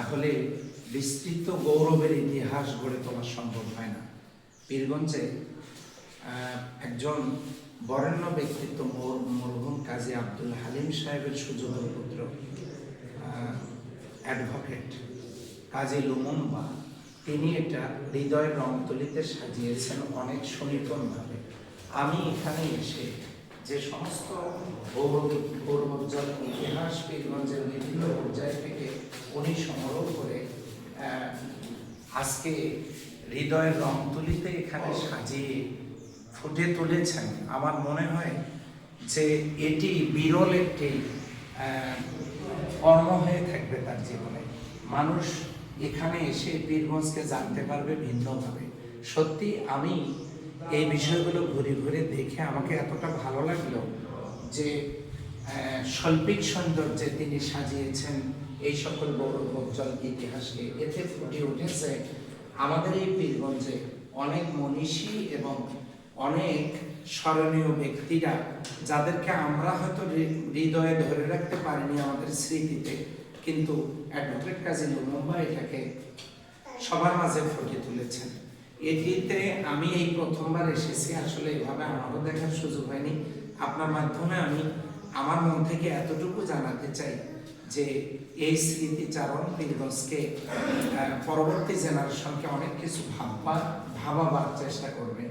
তাহলে বিস্তৃত গৌরবের ইতিহাস গড়ে তোলা সম্ভব হয় না। পীরগঞ্জে একজন বরেণ্য ব্যক্তিত্ব মোর- মরহুম কাজী আব্দুল হালিম সাহেবের সুযোগ্য পুত্র অ্যাডভোকেট কাজী লুমুম্বা তিনি এটা হৃদয়ের রংতুলিতে সাজিয়েছেন অনেক সুনিপুণভাবে আমি এখানে এসে যে সমস্ত গৌরব গৌরবোজ্জ্বল ইতিহাস পীরগঞ্জের বিভিন্ন পর্যায় থেকে উনি সংগ্রহ করে আজকে হৃদয়ের রং তুলিতে এখানে সাজিয়ে ফুটে তুলেছেন। আমার মনে হয় যে এটি বিরল একটি কর্ম হয়ে থাকবে তার জীবনে। মানুষ এখানে এসে বীরগঞ্জকে জানতে পারবে ভিন্নভাবে। সত্যি আমি এই বিষয়গুলো ঘুরে ঘুরে দেখে আমাকে এতটা ভালো লাগল যে শৈল্পিক সৌন্দর্যে তিনি সাজিয়েছেন এই সকল গৌরবোজ্জ্বল ইতিহাসকে। এতে ফুটে উঠেছে আমাদের এই পীরগঞ্জে অনেক মনীষী এবং অনেক স্মরণীয় ব্যক্তিরা যাদেরকে আমরা হয়তো হৃদয়ে ধরে রাখতে পারিনি আমাদের স্মৃতিতে, কিন্তু অ্যাডভোকেট কাজী মুম্বা এটাকে সবার মাঝে ফুটিয়ে তুলেছেন। এটিতে আমি এই প্রথমবার এসেছি আসলে এভাবে আমারও দেখার সুযোগ হয়নি। আপনার মাধ্যমে আমি আমার মন থেকে এতটুকু জানাতে চাই যে এই স্মৃতিচারণ বীরগঞ্জকে আহ, পরবর্তী জেনারেশনকে অনেক কিছু ভাববার ভাবাবার চেষ্টা করবে।